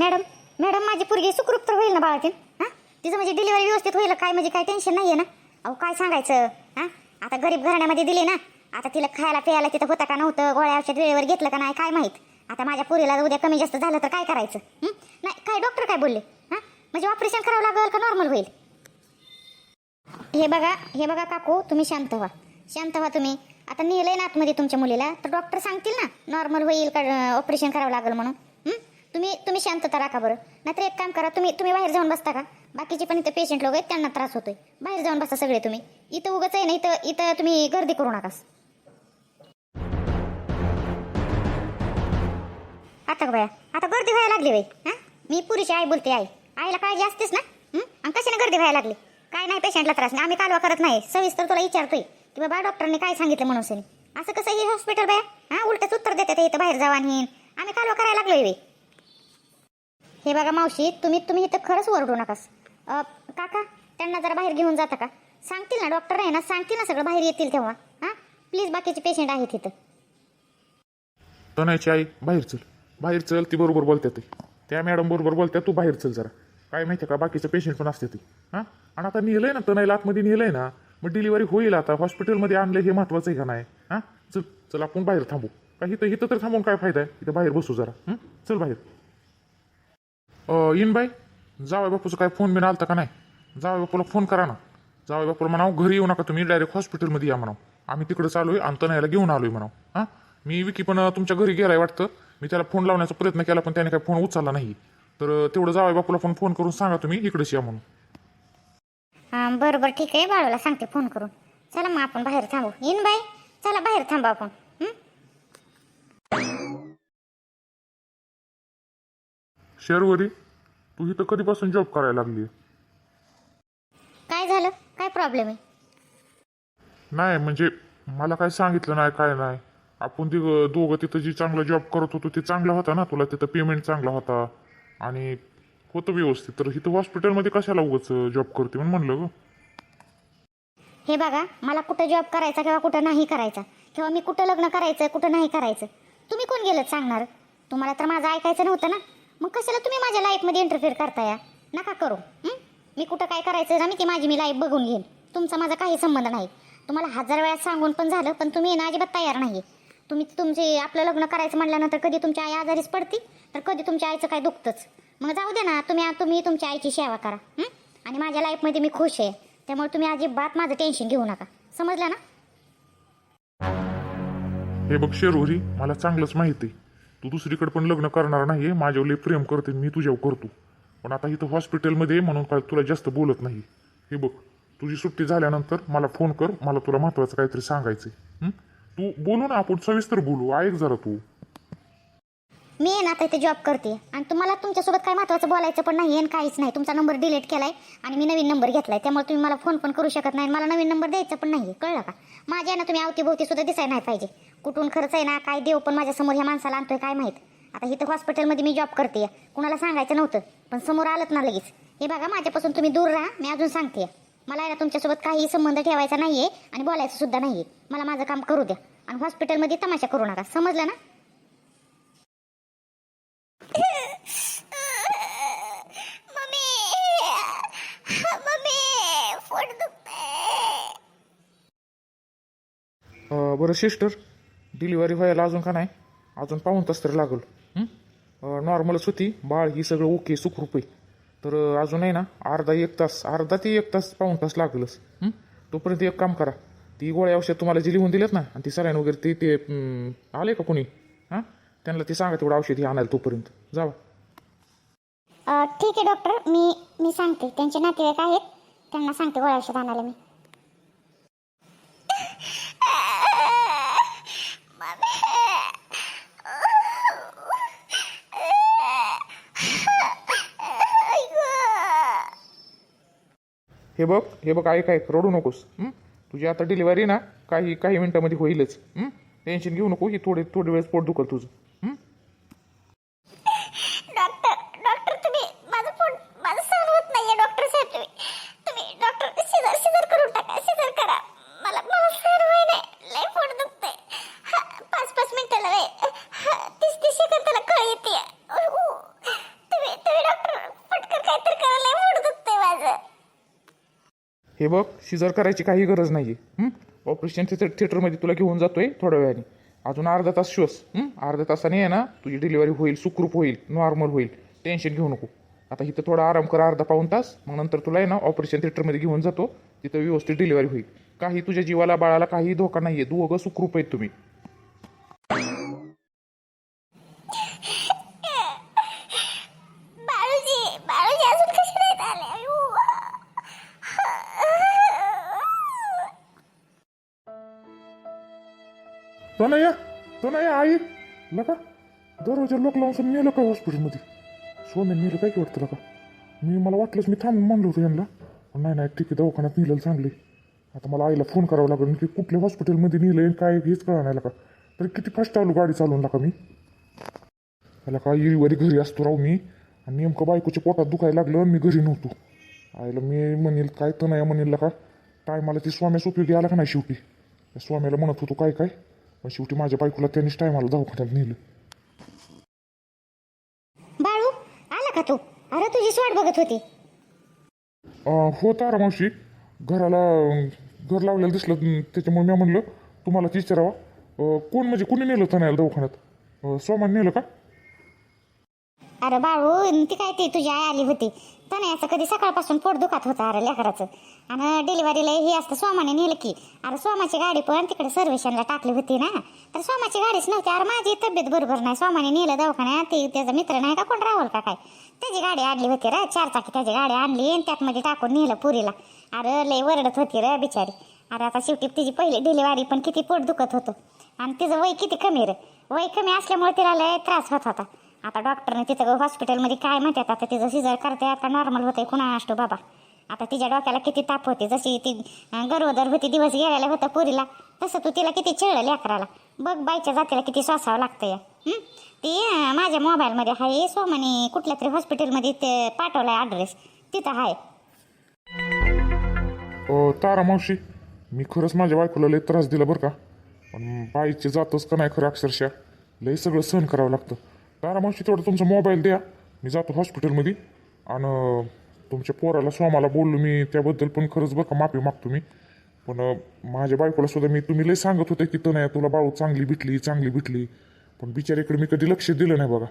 Madam madam माझी पोरगी सुखरूप तर होईल ना बाळातील हां? तिचं म्हणजे डिलिव्हरी व्यवस्थित होईल काय म्हणजे काय टेन्शन नाही आहे ना? अहो काय सांगायचं? हां? आता गरीब घराण्यामध्ये दिली ना आता तिला खायला प्यायला तिथं होता का नव्हतं गोळ्या औषध वेळेवर घेतलं का नाही काय माहीत? आता माझ्या पुरीला उद्या कमी जास्त झालं तर काय करायचं? नाही काय डॉक्टर काय बोलले? हां? म्हणजे ऑपरेशन करावं लागेल का नॉर्मल होईल? हे बघा हे बघा काकू तुम्ही शांत व्हा. शांत व्हा तुम्ही. आता नेलं आहे ना आतमध्ये तुमच्या मुलीला तर डॉक्टर सांगतील ना नॉर्मल होईल का ऑपरेशन करावं लागेल म्हणून. तुम्ही तुम्ही शांतता राखा बरं. नाहीतर एक काम करा तुम्ही तुम्ही बाहेर जाऊन बसता का? बाकीचे पण इथं पेशंट लोक आहेत त्यांना त्रास होतोय. बाहेर जाऊन बसा सगळे तुम्ही. इथं उगाच आहे ना इथं इथं तुम्ही गर्दी करू नकास. आता का बाया? आता गर्दी व्हायला लागली बाई हां? मी पुरीची आई बोलते आई. आईला काळजी असतेच ना आणि कशाने गर्दी व्हायला लागली? काय नाही पेशंटला त्रास नाही. आम्ही कालवा करत नाही. सविस्तर तुला विचारतोय की बाबा डॉक्टरने काय सांगितलं म्हणून असं कसं हे हॉस्पिटल बाया? हां उलटच उत्तर देतात इथं बाहेर जावा आणि आम्ही कालवा करायला लागलोय बाई. हे बघा मावशी तुम्ही तुम्ही इथं खरंच ओरडू नकास. काका त्यांना जरा बाहेर घेऊन जाता का? सांगतील ना डॉक्टर आहे ना सांगतील ना सगळं बाहेर येतील तेव्हा. हां? प्लीज बाकीचे पेशंट आहेत इथं. तनयची आई बाहेर चल. बाहेर चल ती बरोबर बोलते ती. त्या मॅडम बरोबर बोलत्या तू बाहेर चल जरा. काय माहिती का बाकीचे पेशंट पण असते ती. हां? आणि आता नेलंय ना तनयला आतमध्ये नेलंय ना मग डिलिव्हरी होईल आता. हॉस्पिटलमध्ये आणलं हे महत्वाचं आहे का नाही? हां? चल चल आपण बाहेर थांबू. काही इथं इथं तर थांबून काय फायदा आहे? इथं बाहेर बसू जरा. चल बाहेर. In by. जावय बापूचा काय फोन बिन आलता का नाही? जावय बापूला फोन करा ना. जावय बापूला म्हणाव घरी येऊ नका तुम्ही डायरेक्ट हॉस्पिटलमध्ये या म्हणाव. आम्ही तिकडे चालू आहे आणि तनयाला घेऊन आलोय म्हणाव. हां? मी विकी पण तुमच्या घरी गेलाय वाटतं. मी त्याला फोन लावण्याचा प्रयत्न केला पण त्याने काय फोन उचलला नाही. तर तेवढं जावय बापूला पण फोन करून सांगा तुम्ही इकडेच या म्हणून. हां बरं बरं ठीक आहे. बाळूला सांगते फोन करून. चला मग आपण बाहेर थांबू. येईन बाई. चला बाहेर थांबा आपण. शेरवरी तू इथं कधीपासून जॉब करायला लागली काय झालं? काय प्रॉब्लेम आहे? नाही म्हणजे मला काय सांगितलं नाही काय नाही. आपण ती दोघं तिथं जी चांगला जॉब करत होतो ते चांगला होता ना तुला? तिथं पेमेंट चांगला होता. आणि होतं व्यवस्थित. तर इथं हॉस्पिटलमध्ये कशाला उगाच जॉब करते म्हणून म्हणलं ग. हे बघा मला कुठं जॉब करायचा किंवा कुठं नाही करायचा? किंवा मी कुठं लग्न करायचं कुठं नाही करायचं? तुम्ही कोण गेलं सांगणार? तुम्हाला तर माझं ऐकायचं नव्हतं ना? मग कशाला तुम्ही माझ्या लाईफमध्ये इंटरफेअर करताय? नका करू. मी कुठं काय करायचं? ना मी ती माझी मी लाईफ बघून घेईन. तुमचा माझा काही संबंध नाही. तुम्हाला हजार वेळा सांगून पण झालं पण तुम्ही ना अजिबात तयार नाही तुम्ही तुमचे आपलं लग्न करायचं म्हटल्यानंतर कधी तुमची आई आजारीच पडती तर कधी तुमच्या आईचं काय दुखतंच. मग जाऊ दे ना तुम्ही तुम्ही तुमच्या आईची सेवा करा. आणि माझ्या लाईफमध्ये मी खुश आहे. त्यामुळे तुम्ही अजिबात माझं टेन्शन घेऊ नका. समजलं ना? हे बघ शेरोरी मला चांगलंच माहिती आहे. तू दुसरीकडे पण लग्न करणार नाही माझ्यावर लई प्रेम करते मी तुझ्यावर करतो. पण आता इथं हॉस्पिटलमध्ये आहे म्हणून काय तुला जास्त बोलत नाही. हे बघ तुझी सुट्टी झाल्यानंतर मला फोन कर मला तुला महत्वाचं काहीतरी सांगायचंय. आहे तू बोलू ना आपण सविस्तर बोलू ऐक जरा तू. मी आहे ना आता इथे जॉब करते. आणि तुम्हाला तुमच्यासोबत काय महत्त्वाचं बोलायचं पण नाही आणि काहीच नाही. तुमचा नंबर डिलीट केलाय आणि मी नवीन नंबर घेतलाय. त्यामुळे तुम्ही मला फोन पण करू शकत नाही मला नवीन नंबर द्यायचा पण नाही कळलं का? माझ्या ना तुम्ही अवतीभोवती सुद्धा दिसायला नाही पाहिजे. कुठून खर्च आहे ना काय देव पण माझ्यासमोर ह्या माणसाला आणतोय काय माहीत? आता इथं हॉस्पिटलमध्ये मी जॉब करते कुणाला सांगायचं नव्हतं पण समोर आलत ना लगेच. हे बघा माझ्यापासून तुम्ही दूर राहा मी अजून सांगते मला आहे ना तुमच्यासोबत काही संबंध ठेवायचा नाहीये आणि बोलायचं सुद्धा नाहीये. मला माझं काम करू द्या. आणि हॉस्पिटलमध्ये तमाशा करू नका. समजलं ना? मम्मी! मम्मी! पोट दुखतंय. अं, बरं सिस्टर डिलिव्हरी व्हायला अजून का नाही? अजून पाहून तास तरी लागल. नॉर्मलच होती. बाळ ही सगळं ओके सुखरूप. आहे तर अजून आहे ना अर्धा एक तास अर्धा ते एक तास पाऊन तास लागलच. तोपर्यंत एक काम करा. ती गोळ्या औषध तुम्हाला जी लिहून दिलेत ना आणि ती सलाईन वगैरे ते ते आले का कोणी? हां? त्यांना ते सांगा तेवढं औषध हे आणायला तोपर्यंत. जावा. ठीक आहे डॉक्टर मी मी सांगते. त्यांचे नातेवाईक आहेत. त्यांना सांगते गोळ्या औषध आणायला मी. हे बघ हे बघ ऐक ऐक रडू नकोस. तुझी आता डिलिव्हरी ना काही काही मिनिटामध्ये होईलच. टेन्शन घेऊ नको ही थोडे थोडी वेळेस पोट दुखल तुझं हं? डॉक्टर डॉक्टर तुम्ही माझं पोट माझं सहन होत नाहीये डॉक्टर साहेब तुम्ही तुम्ही डॉक्टर सिझर सिझर करून टाका सिझर करा मला मला सहन होई नाही लय पोट दुखतंय हा, पाच पाच मिनिटाला लय हा, तीस तीस सेकंदाला कळ येते तुम्ही हे बघ शिजर करायची काही गरज नाही आहे ऑपरेशन थिएटर थिएटरमध्ये तुला घेऊन जातोय थोड्या वेळाने. अजून अर्धा तास श्वास अर्धा अर्ध्या तासाने आहे ना तुझी डिलिव्हरी होईल सुखरूप होईल नॉर्मल होईल. टेन्शन घेऊ नको. आता इथं थोडा आराम कर अर्धा पाऊन तास. मग नंतर तुला आहे ना ऑपरेशन थिएटरमध्ये घेऊन जातो. तिथं व्यवस्थित डिलिव्हरी होईल. काही तुझ्या जीवाला बाळाला काही धोका नाही आहे दोघं सुखरूप आहेत तुम्ही. दरवाजा लोक लावून नेलं का हॉस्पिटलमध्ये सोम्या नेलं काय की वाटतं लका मी मला वाटलंच मी थांबून म्हणलो होतो यांना पण नाही नाही ठीक आहे दवाखान्यात नेलं चांगले आता मला आईला फोन करावा लागेल की कुठल्या हॉस्पिटलमध्ये नेलं आणि काय हेच कळणार का तर किती फास्ट आलो गाडी चालवून लका मी त्याला का येळीवारी घरी असतो राहू मी आणि नेमकं बायकोच्या पोटात दुखायला लागलं मी घरी नव्हतो आईला मी म्हणेल काय तर नाही म्हणेल का टायमाला ती स्वाम्यास उपयोगी आला का नाही शेवटी त्या स्वाम्याला म्हणत होतो काय काय पण शेवटी माझ्या बायकोला त्यांनीच टायमाला दवाखान्यात नेलं बाळू आला का तू? अरे तुझी वाट बघत होती. अं, हो तारा मावशी. घराला घर लावलेलं दिसलं त्याच्यामुळे मी म्हणलं तुम्हालाच विचारावं. अं, कोण म्हणजे कुणी नेलं तनायला दवाखान्यात? सोमान नेलं का? अरे बाळू ती काय ती तुझी आई आली होती. तनयाचं कधी सकाळपासून पोट दुखात होतं अरे लेकराचं. आणि डिलिव्हरीला हे असतं सोमाने नेलं की. अरे सोमाची गाडी पण तिकडे सर्व्हिशनला टाकली होती ना. तर सोमाची गाडीच नव्हती. अरे माझी तब्येत बरोबर नाही. सोमाने नेलं दवाखान्यात. ती त्याचा मित्र नाही का कोण राहुल का काय? त्याची गाडी आणली होती रे. चार चाकी त्याची गाडी आणली आणि त्यातमध्ये टाकून नेलं पुरीला. अरे लय वरडत होती रे बिचारी. अरे आता शेवटी तिची पहिली डिलिव्हरी पण किती पोट दुखत होतं. आणि तिचं वय किती कमी रे? वय कमी असल्यामुळे तिला लय त्रास होत होता. आता डॉक्टरने तिथं हॉस्पिटलमध्ये काय म्हणतात? आता तिचं सिजर करते आता नॉर्मल होते कुणा असतो बाबा? आता तिच्या डोक्याला किती ताप होते जशी ती गरोदर होती दिवस गेलेला होता पुरीला तसं तू तिला किती चिळलं लेकराला. बघ बाईच्या जातीला किती श्वासावं लागतं या ती माझ्या मोबाईलमध्ये आहे सोमाने कुठल्या तरी हॉस्पिटलमध्ये ते पाठवलाय ॲड्रेस तिथं आहे तारा मावशी मी खरंच माझ्या बायकोला लय त्रास दिला बरं का. पण बाईचे जातच का नाही खरं अक्षरशः लय सगळं सहन करावं लागतं. तारा मावशी तेवढं तुमचा मोबाईल द्या. मी जातो हॉस्पिटलमध्ये आणि तुमच्या पोराला स्वामाला बोललो मी त्याबद्दल पण खरंच बरं का माफी मागतो मी. पण माझ्या बायकोला सुद्धा मी तुम्ही लय सांगत होते की तर नाही तुला बाळू चांगली भेटली चांगली भेटली. पण बिचारीकडे मी कधी लक्ष दिलं नाही बघा.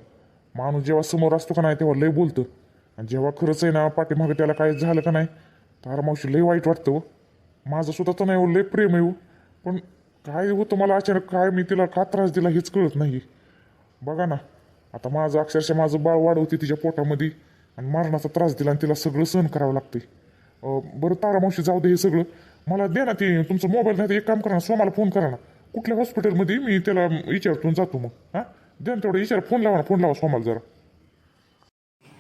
माणूस जेव्हा समोर असतो का नाही तेव्हा लय बोलतं. आणि जेव्हा खरंच आहे ना पाठीमागे त्याला काय झालं का नाही तारा मावशी लय वाईट वाटतं हो. माझं सुद्धा तर नाही हो लय प्रेम आहे हो. पण काय होतं मला अचानक काय मी तिला का त्रास दिला हेच कळत नाही बघा ना आता माझं अक्षरशः माझं बाळ वाढवते तिच्या पोटामध्ये आणि मरणाचा त्रास दिला आणि तिला सगळं सहन करावं लागते बरं तारा मावशी जाऊ दे हे सगळं. मला दे ना ते तुमचं मोबाईल नाही तर एक काम करा ना सोमाला फोन करा ना. कुठल्या हॉस्पिटलमध्ये मी त्याला विचारतून जातो मग हां? दे ना तेवढं विचार फोन लावा ना फोन लावा सोमाला जरा.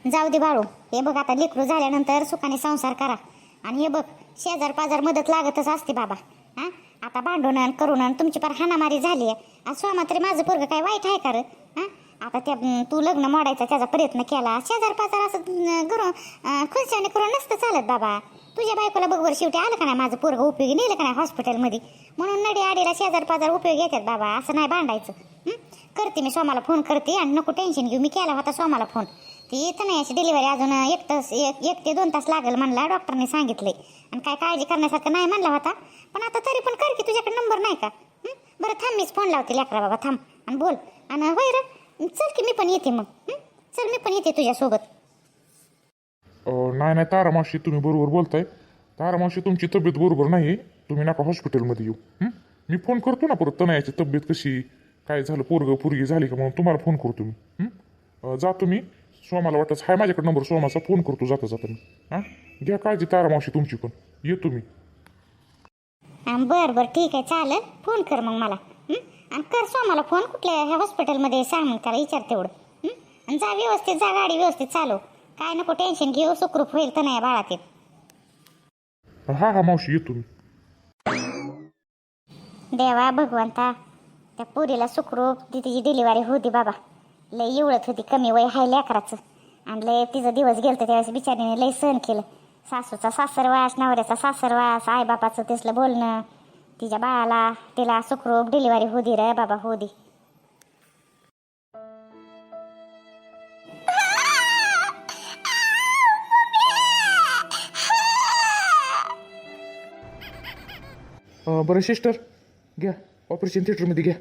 जाऊ दे बाळू हे बघ आता लेकरू झाल्यानंतर सुखाने संसार करा. आणि हे बघ शेजार पाजार मदत लागतच असते बाबा हा? आता भांडून करून तुमची पार हाणामारी झाली आहे. आज स्वामा तरी माझं पोरग काय वाईट आहे का रे? आता त्या तू लग्न मोडायचा त्याचा प्रयत्न केला. शेजार पाजार असं करून खुर्च्याने करून नसतं चालत बाबा. तुझ्या बायकोला बघवर शेवटी आलं का नाही माझं पोरग उपयोगी? नेलं का नाही हॉस्पिटलमध्ये? म्हणून नडी आडीला शेजार पाजार उपयोग येतात बाबा असं नाही भांडायचं. करते मी सोमाला फोन करते. आणि नको टेन्शन घेऊ. मी केला होता सोमाला फोन. ती इथं नाही अशी डिलिव्हरी अजून एक तास एक एक ते दोन तास लागेल म्हणला डॉक्टरने सांगितले आणि काय काळजी करण्यासारखं नाही म्हणला होता. पण आता तरी पण कर की तुझ्याकडे नंबर नाही का? बरं थांब मीच फोन लावते. लेकरा बाबा थांब. आणि बोल. आणि होय रे चल की मी पण येते मग. हं? चल मी पण येते तुझ्यासोबत. अं, नाही नाही तारा मावशी तुम्ही बरोबर बोलताय. तारा मावशी तुमची तब्येत बरोबर नाही तुम्ही नका हॉस्पिटलमध्ये येऊ. हं? मी फोन करतो ना परत तनयाची तब्येत कशी काय झालं पोरग पोरगी झाली का म्हणून तुम्हाला फोन करतो मी. हं? अं, जातो मी सोमाला वाटत हाय माझ्याकडे नंबर सोमाचा फोन करतो जाता जाता मी. हां? घ्या काळजी तारा मावशी तुमची पण. येतो मी. हां बरं बरं ठीक आहे चालेल. फोन कर मग मला. हं? आणि कर सोमाला फोन कुठल्या ह्या हॉस्पिटलमध्ये सांग मग त्याला विचार तेवढं? आणि जा व्यवस्थित जा गाडी व्यवस्थित चालव काय नको टेन्शन घेऊ सुखरूप होईल तर नाही बाळातील हा हा मावशी येतो मी. देवा भगवंता त्या पोरीला सुखरूप ती तिची डिलिव्हरी होती बाबा. लय एवढत होती कमी वय हाय लेकराचं. आणि लय तिचा दिवस गेलतं त्यावेळेस बिचारीने लय सहन केलं. सासूचा सासरवास नवऱ्याचा सासरवास आईबापाचं तिसलं बोलणं. तिच्या बाळाला तिला सुखरूप डिलिव्हरी होती रे बाबा होती अं, बरं सिस्टर घ्या ऑपरेशन थिएटरमध्ये घ्या.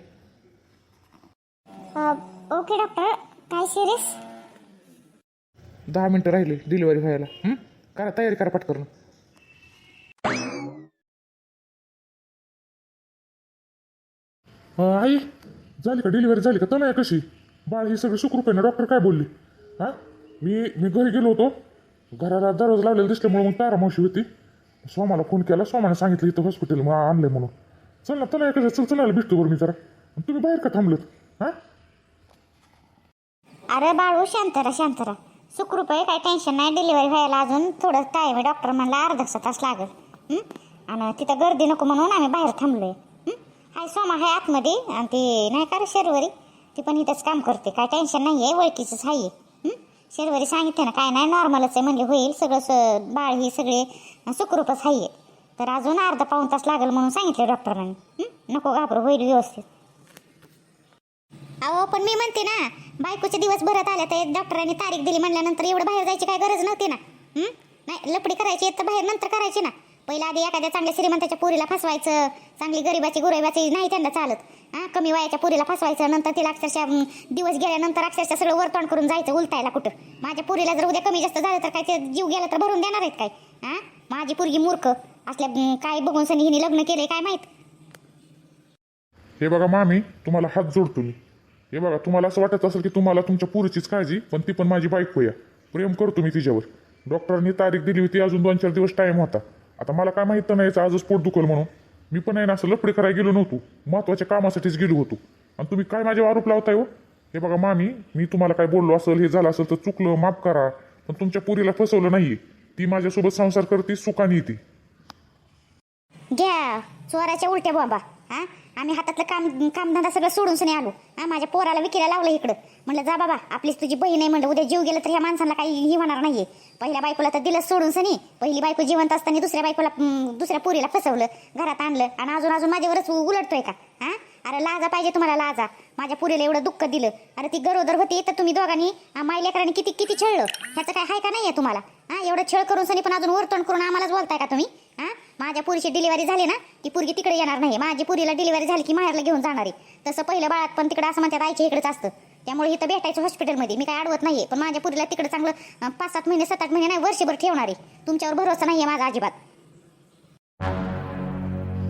ओके डॉक्टर काय सिरियस दहा मिनटं राहिले डिलिव्हरी व्हायला. हं? करा तयारी करा पटकन. अं, आई झाली का डिलिव्हरी झाली का? तनया कशी? बाळ ही सगळी सुखरूप आहे ना? डॉक्टर काय बोलली? हां? मी मी घरी गेलो होतो. घराला दरवाजा लावलेला दिसल्यामुळे मग पॅरामावशी होती. सोमाला फोन केला. सोमाने सांगितलं इथं हॉस्पिटल मग आणलंय म्हणून. चल ना तनया कसं चल चला भेटतो बरं मी जरा. आणि तुम्ही बाहेर का थांबलत? हां? अरे बाळू शांतरा शांतरा सुखरूप आहे काय टेन्शन नाही. डिलिव्हरी व्हायला अजून थोडं टाईम आहे. डॉक्टर म्हणला अर्धा तास लागेल. हं? आणि तिथं गर्दी नको म्हणून आम्ही बाहेर थांबलोय. हं? सोमा आहे आतमध्ये. आणि ते नाही का रे शर्वरी? ती पण इथंच काम करते. काय टेन्शन नाही आहे ओळखीचंच आहे हं? शर्वरी सांगितलं ना काय नाही नॉर्मलच आहे म्हणजे होईल. सगळं स बाळ ही सगळे सुखरूपच आहे तर अजून अर्धा पाऊण तास लागेल म्हणून सांगितलं डॉक्टरांनी. नको घाबरू होईल व्यवस्थित. अहो पण मी म्हणते ना बायकोचे दिवस भरत आल्या तर डॉक्टरांनी तारीख दिली म्हणल्यानंतर एवढं बाहेर जायची काय गरज नव्हती ना? नाही लपडी करायची तर बाहेर नंतर करायची ना. पहिला आधी एखाद्या चांगल्या श्रीमंताच्या पुरीला फसवायचं चांगली गरीबाची गुरेबाची नाही त्यांना चालत. हां कमी वयाच्या पुरीला फसवायचं नंतर तिला अक्षरशः दिवस गेल्यानंतर अक्षरशः सगळं वरतोंड करून जायचं उलटायला कुठं. माझ्या पुरीला जर उद्या कमी जास्त झालं तर काय ते जीव गेला तर भरून देणार आहेत काय? हां? माझी पुरगी मूर्ख. असल्या काय बघून सनी हिने लग्न केलंय काय माहीत? हे बघा मामी तुम्हाला हात जोडतो मी. हे बघा तुम्हाला असं वाटत असेल की तुम्हाला तुमच्या पुरीचीच काळजी पण ती पण माझी बायको या प्रेम करतो मी तिच्यावर. डॉक्टरांनी तारीख दिली होती अजून दोन चार दिवस टाईम होता. आता मला काय माहीत नाही याचं आजच पोट दुखल म्हणून. मी पण आहे ना असं लफडे करायला गेलो नव्हतो. महत्त्वाच्या कामासाठीच गेलो होतो. आणि तुम्ही काय माझ्यावर आरोप लावताय हो? हे बघा मामी मी तुम्हाला काय बोललो असेल हे झालं असेल तर चुकलं माफ करा. पण तुमच्या पुरीला फसवलं नाहीये. ती माझ्यासोबत संसार करते सुखाने येते. घ्या चोराच्या उलट्या बाबा हा? आम्ही हातातलं काम कामधंदा सगळं सोडून सुने आलो. हा माझ्या पोराला विकीला लावलं इकडं. म्हणलं जा बाबा आपलीच तुझी बहीण आहे. म्हणलं उद्या जीव गेलं तर ह्या माणसाला काही ही होणार नाहीये. पहिल्या बायकोला तर दिलं सोडून सनी. पहिली बायको जिवंत असताना दुसऱ्या बायकोला दुसऱ्या पोरीला फसवलं घरात आणलं आणि अजून अजून माझ्यावरच उलटतोय का? हा? अरे लाजा पाहिजे तुम्हाला लाजा. माझ्या पुरीला एवढं दुःख दिलं. अरे ती गरोदर होती तर तुम्ही दोघांनी आ, माय लेकरांनी किती किती छळलं? ह्याचं काय हाय का नाही आहे तुम्हाला? हा एवढं छळ करून सनी पण अजून वरतोंड करून आम्हालाच बोलताय का तुम्ही? हा? माझ्या पुरीची डिलिव्हरी झाली ना ती पुरगी तिकडे येणार नाही. माझी पुरीला डिलिव्हरी झाली की माहेरला घेऊन जाणार आहे. तसं पहिलं बाळात पण तिकडे असं म्हणतात आईच्या इकडेच असतं. त्यामुळे इथं भेटायचं हॉस्पिटलमध्ये मी काय अडवत नाही पण माझ्या पुरीला तिकडे चांगलं पाच सात महिने सात आठ महिने नाही वर्षभर ठेवणार आहे. तुमच्यावर भरोसा नाहीये माझा अजिबात.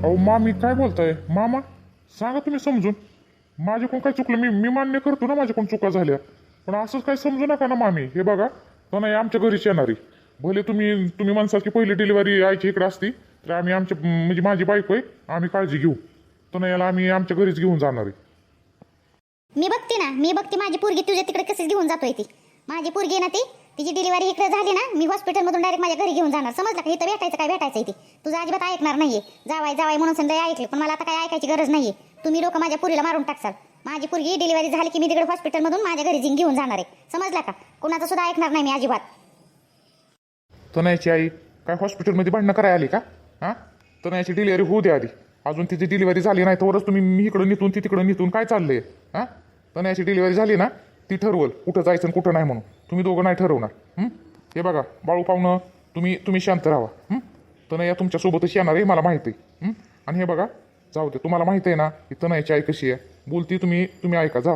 अहो मामी काय बोलताय? मामा सांगा तुम्ही समजून. माझ्याकडून काय चुकलं? मी मी मान्य करतो ना माझ्याकडून चुका झाल्या. पण असंच काय समजू नका ना मामी. हे बघा तो नाही आमच्या घरीच येणार आहे. भले तुम्ही तुम्ही म्हणसाल की पहिली डिलिव्हरी आईची इकडे असती तर आम्ही आमच्या म्हणजे माझी बायको आहे आम्ही काळजी घेऊ. तर नाही आम्ही आमच्या घरीच घेऊन जाणार आहे. मी बघते ना मी बघते माझी पोरगी तुझ्या तिकडे कसेच घेऊन जातोय ती. माझी पोरगी आहे ना ती तिची डिलिव्हरी इकडे झाली ना मी हॉस्पिटलमधून डायरेक्ट माझ्या घरी घेऊन जाणार. समजलं का? इथं भेटायचं काय भेटायचं ते? तुझं अजिबात ऐकणार नाहीये. जावाय जावाय म्हणून समजा ऐकले पण मला आता काय ऐकायची गरज नाहीये. तुम्ही लोक माझ्या पुरीला मारून टाकसाल. माझी पोरगी डिलिव्हरी झाली की मी तिकडे हॉस्पिटलमधून माझ्या घरी घेऊन जाणार आहे. समजला का? कोणाचं सुद्धा ऐकणार नाही मी अजिबात. तनयाची आई काय हॉस्पिटलमध्ये भांडणं करायला आली का? हां? तनयाची डिलिव्हरी होऊ द्या आधी. अजून तिची डिलिव्हरी झाली नाही तरच तुम्ही मी इकडं निथून ती तिकडं निथून काय चाललंय? हां? तनयाची डिलिव्हरी झाली ना ती ठरवल. कुठं जायचं आणि कुठं नाही म्हणून. तुम्ही दोघं नाही ठरवणार. हे? बघा बाळू पाहुणं तुम्ही तुम्ही शांत राहा. तनया तुमच्यासोबतच येणार आहे मला माहिती आहे. आणि हे बघा जाऊ दे. तुम्हाला माहिती आहे ना की तनयाची आई कशी आहे. बोलती तुम्ही तुम्ही ऐका जा.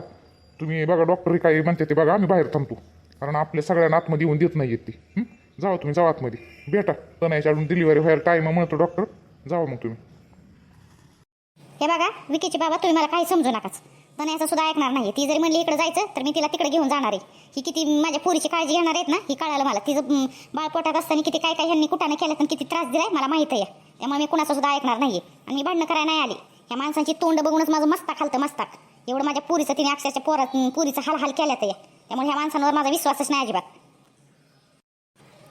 तुम्ही बघा डॉक्टर काय म्हणते ते बघा आम्ही बाहेर थांबतो. कारण आपल्या सगळ्यांना आतमध्ये येऊन देत नाही येत ती जावा तुम्ही जावा आतमध्ये. भेटा. तनयाच्या अजून डिलिव्हरी व्हायला टाईम म्हणतो डॉक्टर जावा मग तुम्ही. हे बघा विकीचे बाबा तुम्ही मला काही समजू नकाच. पण याचं सुद्धा ऐकणार नाही. ती जरी म्हणली इकडे जायचं तर मी तिला तिकडे घेऊन जाणार आहे. ही किती माझ्या पोरीची काळजी घेणार आहेत ना ही कळायला मला. तिचं हं, बाळ पोटात असताना किती काय काय ह्यांनी कुठाने केलं आणि किती त्रास दिलाय मला माहीत आहे. त्यामुळे मी कुणाचं सुद्धा ऐकणार नाहीये. आणि मी भांडणं करायला नाही आली. या माणसांची तोंड बघूनच माझं मस्ताक खालतं मस्ताक. एवढं माझ्या पुरीचं तिने अक्षरशः पोरात पुरीचा हाल हाल केला या त्यामुळे ह्या माणसांवर माझा विश्वासच नाही अजिबात.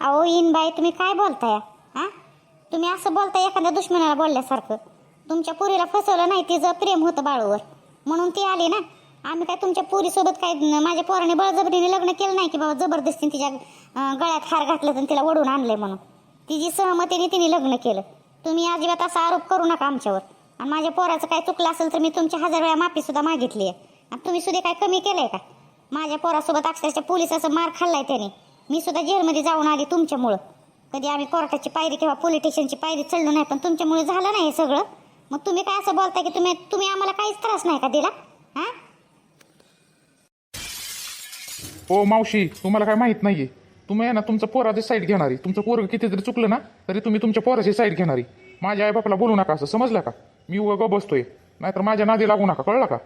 अहो इन बाई तुम्ही काय बोलताय? हा? तुम्ही असं बोलताय एखाद्या दुश्मनाला बोलल्यासारखं. तुमच्या पुरीला फसवलं नाही तिचं प्रेम होतं बाळूवर. म्हणून ती आली ना. आम्ही काय तुमच्या पुरीसोबत काय माझ्या पोराने बळजबरीने लग्न केलं नाही की बाबा जबरदस्तीने तिच्या गळ्यात हार घातलं तर तिला ओढून आणलंय म्हणून. तिची सहमतीने तिने लग्न केलं. तुम्ही अजिबात असा आरोप करू नका आमच्यावर. आणि माझ्या पोराचं काय चुकलं असेल तर मी तुमच्या हजार वेळा माफीसुद्धा मागितली आहे आणि तुम्ही सुद्धा काय कमी केलं आहे का? माझ्या पोरासोबत अक्षरशः पोलिसाचा मार खाल्लाय त्याने. मी सुद्धा जेलमध्ये जाऊन आली तुमच्यामुळं. कधी आम्ही कोर्टाची पायरी किंवा पोलीस स्टेशनची पायरी चढलो नाही पण तुमच्यामुळे झालं नाही हे सगळं. मग तुम्ही काय असं बोलताय की तुम्ही तुम्ही आम्हाला काहीच त्रास नाही का दिला? हा? हो मावशी तुम्हाला काय माहीत नाहीये. तुम्ही आहे ना तुमचं पोराची साईड घेणारी. तुमचं पोरग किती जरी चुकलं ना तरी तुम्ही तुमच्या पोराची साईड घेणारी. माझ्या आई बापाला बोलू नका असं समजलं का? मी उगा बसतोय. नाहीतर माझ्या नादी लागू नका कळलं का?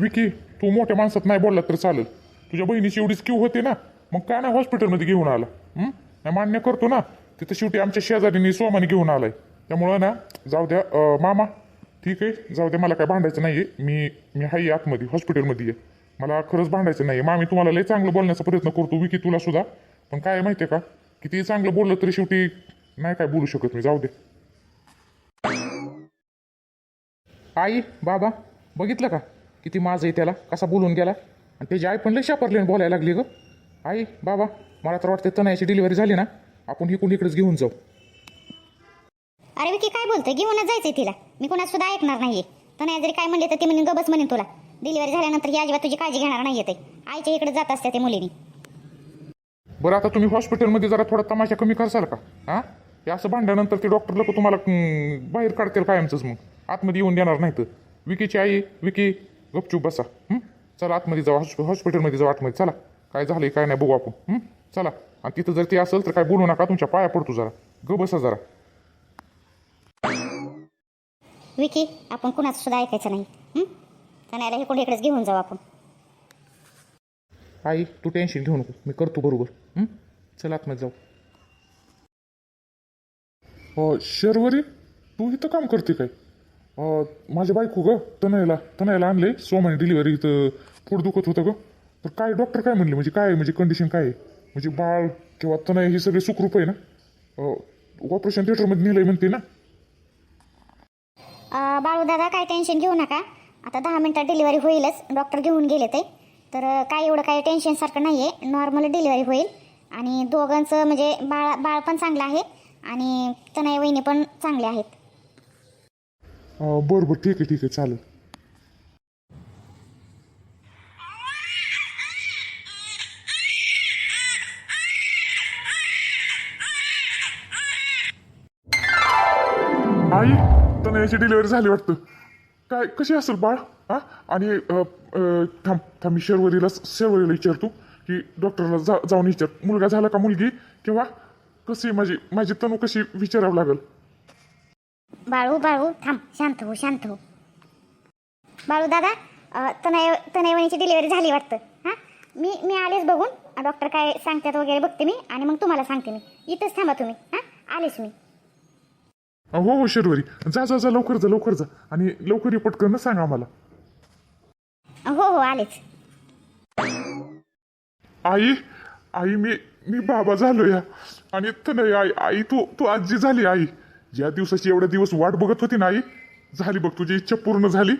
विकी तू मोठ्या माणसात नाही बोलला तर चालेल. तुझ्या बहिणीची एवढीच क्यू होते ना मग काय नाही हॉस्पिटलमध्ये घेऊन आला. नाही मान्य करतो ना तिथं शेवटी आमच्या शेजारीने सोमाने घेऊन आलाय. त्यामुळं ना जाऊ द्या मामा ठीक आहे जाऊ द्या मला काय भांडायचं नाही आहे मी मी हाय आतमध्ये हॉस्पिटलमध्ये आहे. मला खरंच भांडायचं नाही मामी तुम्हाला लय चांगलं बोलण्याचा प्रयत्न करतो विकी तुला सुद्धा. पण काय माहिती आहे का किती चांगलं बोललं तरी शेवटी नाही काय बोलू शकत मी जाऊ दे. आई बाबा बघितलं का किती माझं आहे त्याला कसा बोलून गेला? आणि त्याची आई पण लय शापरलेन बोलायला लागली ग. आई बाबा मला तर वाटतं तनयाची डिलिव्हरी झाली ना. आपण इकडून इकडेच घेऊन जाऊ. अरे विकी काय बोलतोय? घेऊनच जायचंय तिला. मी कोणाच सुद्धा ऐकणार नाहीये. तर नाही जरी काय म्हणले तर ती म्हणून गबस म्हणेन तुला. डिलिव्हरी झाल्यानंतर ही अजिबात तुझी काळजी घेणार नाहीये ते. आईच्या इकडे जात असते ते मुलीनी. बरं आता तुम्ही हॉस्पिटलमध्ये जरा थोडा तमाशा कमी करसाल का? हां? हे असं भांडल्यानंतर ते डॉक्टर लोक तुम्हाला बाहेर काढतील कायमचंच मग. आतमध्ये येऊन देणार नाहीत. विकीची आई विकी गपचूप बसा. हं? चला आतमध्ये जाऊ. हॉस्प- हॉस्पिटलमध्ये जाऊ आतमध्ये. चला. काय झालंय काय नाही बघू आपण. हं? चला. आणि तिथं जर ते असेल तर काय बोलू नका तुमच्या पाया पडतो जरा. ग बसा जरा. विकी आपण कुणाचं सुद्धा ऐकायचं नाही. हं? तनयाला इकडे इकडेच घेऊन जाऊ आपण. आई तू टेन्शन घेऊ नको. मी करतो बरोबर. हं? चल आतमध्ये जाऊ. हो शर्वरी तू इथं काम करते काय? माझ्या बायको ग तनयला तनयला आणले सोमाने डिलिव्हरी इथं पोट दुखत होतं ग. तर काय डॉक्टर काय म्हणले? म्हणजे काय म्हणजे कंडिशन काय आहे? म्हणजे बाळ किंवा तनय हे सगळे सुखरूप आहे ना? ऑपरेशन थिएटरमध्ये नेलंय म्हणते ना? बाळू दादा काय टेन्शन घेऊ नका. आता दहा मिनिटात डिलिव्हरी होईलच. डॉक्टर घेऊन गेले ते. तर काय एवढं काही टेन्शनसारखं नाही आहे नॉर्मल डिलिव्हरी होईल. आणि दोघांचं म्हणजे बाळ बाळ पण चांगलं आहे. आणि तनय वहिनी पण चांगले आहेत. अं, बरं बरं ठीक आहे ठीक आहे चालेल. आई तनयाची डिलिव्हरी झाली वाटतं. काय कशी असेल बाळ? हा? आणि अ, अ, थांब थांब मी शर्वरीला शर्वरीला विचारतो की डॉक्टरला जा जाऊन विचार. मुलगा झाला का मुलगी? किंवा कशी माझी माझी तनू कशी विचारावं लागेल? बाळू बाळू थांब शांत हो शांत हो. बाळू दादा तनय तनय वहिनीची डिलिव्हरी झाली वाटतं. हां? मी मी आलेच बघून. डॉक्टर काय सांगतात वगैरे बघते मी आणि मग तुम्हाला सांगते मी. इथंच थांबा तुम्ही. हां? आलेच मी. हो हो शर्वरी. जा जा जा लवकर जा लवकर जा. आणि लवकर ये पटकन सांग आम्हाला. हो हो आलेच. आई आई मी मी बाबा झालो या आणि तनय आई आई तू तू आजी झाली आई. ज्या दिवसाची एवढे दिवस वाट बघत होती ना आई झाली बघ तुझी इच्छा पूर्ण झाली.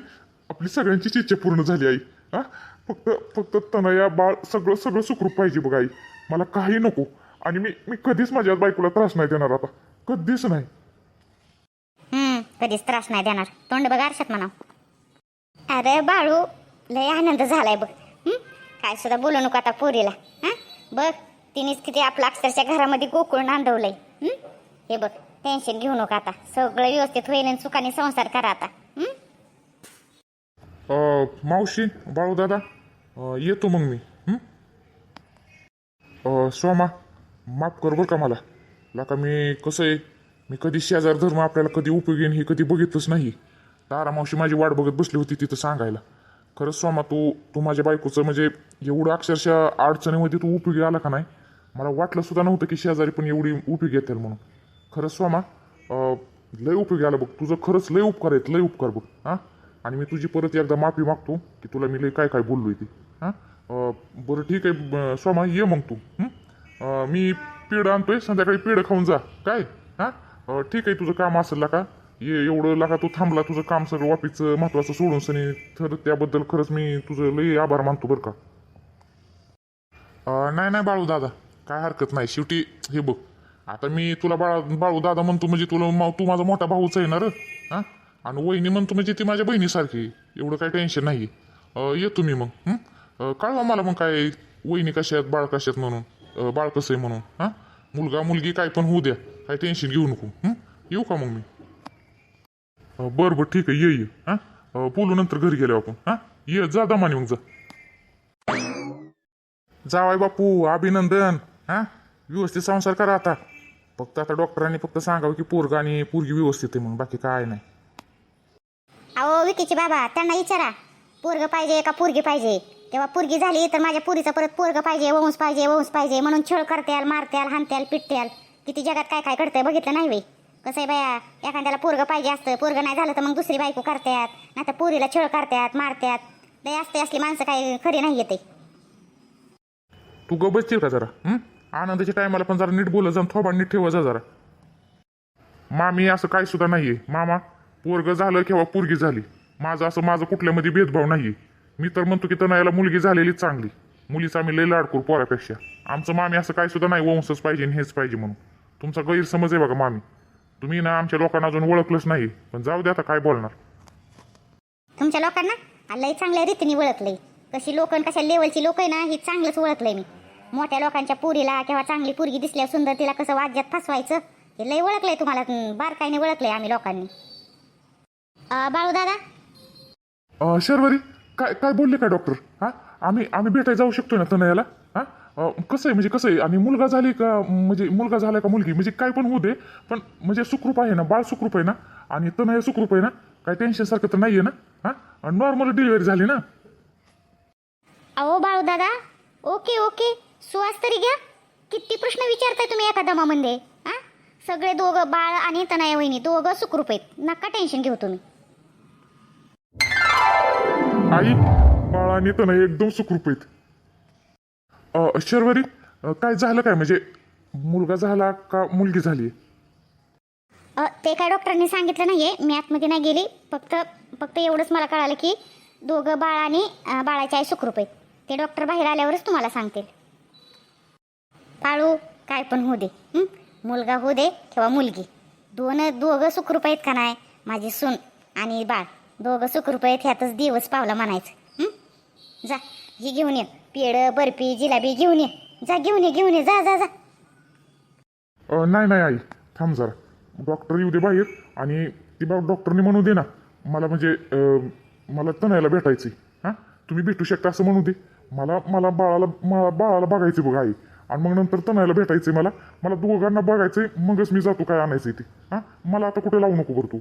आपली सगळ्यांचीच इच्छा पूर्ण झाली आई. हां? फक्त फक्त तनया बाळ सगळं सगळं सुखरूप पाहिजे बघ आई. मला काही नको. आणि मी मी कधीच माझ्या बायकोला त्रास नाही देणार आता. कधीच नाही. कधीच त्रास नाही देणार. तोंड बघा आरशात म्हणा अरे बाळू लय आनंद झालाय बघ. हं? काय सुद्धा बोलू नको आता पोरीला. हां? बघ तिनेच किती आपलं अक्षरशः घरामध्ये गोकुळ नांदवलंय. हं? हे बघ. टेन्शन घेऊ नका आता. सगळं व्यवस्थित होईल आणि सुखाने संसार करा आता. हं? अ, मावशी बाळू दादा अ, येतो मग मी. हं? अ, सोमा माफ कर बरं का मला. लाका मी कसं आहे मी कधी शेजार धर्म आपल्याला कधी उपयोगी येईन हे कधी बघितलंच नाही. तारा मावशी माझी वाट बघत बसली होती तिथं सांगायला. खरंच सोमा तू तू माझ्या बायकोचं म्हणजे एवढं अक्षरशः अडचणीमध्ये तू उपयोगी आला का नाही? मला वाटलं सुद्धा नव्हतं की शेजारी पण एवढी उपयोगी येतील म्हणून. खरंच स्वामा लय उपयोगी आलं बघ. तुझं खरंच लय उपकार आहेत लय उपकार बघ हां? आणि मी तुझी परत एकदा माफी मागतो की तुला मी लय काय काय बोललोय ते हां? बरं ठीक आहे स्वामा ये मग तू मी पेढ आणतोय संध्याकाळी पेढं खाऊन जा काय? हां? ठीक आहे तुझं काम असेल का ये एवढं लागा तू थांबला तुझं काम सगळं वापीचं महत्वाचं सोडून सनी. तर त्याबद्दल खरंच मी तुझं लय आभार मानतो बरं का. नाही नाही बाळू दादा काय हरकत नाही. शेवटी हे बघ आता मी तुला बाळा बाळू दादा म्हणतो म्हणजे तुला मा- तू माझा मोठा भाऊच आहे ना रे? हा? आणि वहिनी म्हणतो म्हणजे ती माझ्या बहिणीसारखी एवढं काय टेन्शन नाही आहे येतो मी मग हं? कळवा मला मग काय वहिनी कशा आहेत बाळ कशा आहेत म्हणून. बाळ कसं आहे म्हणून हां? मुलगा मुलगी काय पण होऊ द्या. काय टेन्शन घेऊ नको हं? येऊ का मग मी? अं, बरं बरं ठीक आहे ये ये. हां? बोलू नंतर घरी गेलो आपण हां? ये जा दमाने मग जा. जावाय बापू अभिनंदन हां? व्यवस्थित संसार करा आता. फक्त आता डॉक्टरांनी फक्त सांगावं की पोरगा आणि पोरगी व्यवस्थित आहे म्हणून बाकी काय नाही. अहो विकीचे बाबा त्यांना विचारा. पोरग पाहिजे का पोरगी पाहिजे? तेव्हा पोरगी झाली तर माझ्या पुरीचा परत पोरग पाहिजे वंश पाहिजे वंश पाहिजे म्हणून छळ करत्याल मारत्याल हाणत्याल पिटत्याल. किती जगात काय काय घडतंय बघितलं नाही बाई. कसं आहे बाया एखाद्याला पोरग पाहिजे असतं पोरग नाही झालं तर मग दुसरी बायको करतात नाही तर पोरीला छळ करतात मारतात लय असते असली माणसं काही खरी नाही येते तू ग बसतील का जरा हं? आनंदाच्या टायमाला पण जरा नीट बोलत जाऊन थोबा नीट ठेवा जा जरा. मामी असं काय सुद्धा नाहीये. मामा पोरग झालं किंवा पोरगी झाली? माझं असं माझं कुठल्यामध्ये भेदभाव नाहीये. मी तर म्हणतो की तनयाला मुलगी झालेली चांगली. मुलीचा आम्ही लय लाडकूर पोरापेक्षा. आमचं मामी असं काय सुद्धा नाही वंशच पाहिजे आणि हेच पाहिजे म्हणून. तुमचा गैरसमज आहे बघा मामी. तुम्ही ना आमच्या लोकांना अजून ओळखलंच नाही पण जाऊ दे आता काय बोलणार? तुमच्या लोकांना? लय चांगल्या रीतीने ओळखलंय. कशी लोक कशा लेवलची लोक आहे ना ही चांगलंच ओळखलंय मी. मोठ्या लोकांच्या पुरीला किंवा चांगली पुरगी दिसल्या सुंदर तिला कसं वाद्यात फसवायचं? हे लय ओळखलंय तुम्हाला बारकाईने ओळखलंय आम्ही लोकांनी. बाळू दादा शर्वरी काय काय बोलले काय डॉक्टर? हा? आम्ही आम्ही भेटायला जाऊ शकतो ना तनयाला? हा? कसं आहे म्हणजे कसं आहे आणि मुलगा झाली का म्हणजे मुलगा झाला का मुलगी म्हणजे काय पण होऊ दे पण म्हणजे सुखरूप आहे ना बाळ सुखरूप आहे ना आणि तनया सुखरूप आहे ना काय टेन्शन सारखं तर नाही आहे ना? हा? नॉर्मल डिलिव्हरी झाली ना? अहो बाळू दादा ओके ओके. सुवास तरी घ्या. किती प्रश्न विचारताय तुम्ही एका दमामध्ये हा? सगळे दोघं बाळ आणि तनया वहिनी दोघं सुखरूप आहेत. नका टेन्शन घेऊ तुम्ही. आई बाळ आणि तनया एकदम सुखरूप आहेत. अं, शर्वरी अं, काय झालं काय? म्हणजे मुलगा झाला का मुलगी झाली? अ, ते काय डॉक्टरांनी सांगितलं नाहीये. मी आतमध्ये नाही गेली. फक्त फक्त एवढंच मला कळालं की दोघं बाळ आणि अ, बाळाची आई सुखरूप आहेत. ते डॉक्टर बाहेर आल्यावरच तुम्हाला सांगतील. पाळू काय पण होऊ दे मुलगा होऊ दे किंवा मुलगी. दोन दोघं सुखरूप आहेत का नाही? माझी सून आणि बाळ. दोघं सुखरूप आहेत ह्यातच दिवस पावला म्हणायचं. जा ही घेऊन ये. पेढं बर्फी जिलाबी घेऊन ये. जा घेऊन ये घेऊन ये. जा जा जा. नाही नाही आई. थांब जरा. डॉक्टर येऊ दे बाहेर आणि ती बा डॉक्टरने म्हणू दे ना. मला म्हणजे मला तणायला भेटायची हां? तुम्ही भेटू शकता असं म्हणू दे. मला मला बाळाला मला बाळाला बघायचं बघ आई. आणि मग नंतर तनयाला भेटायचंय मला. मला दोघांना बघायचंय मगच मी जातो काय आणायचं ते. हां? मला आता कुठे लावू नको बरं तू.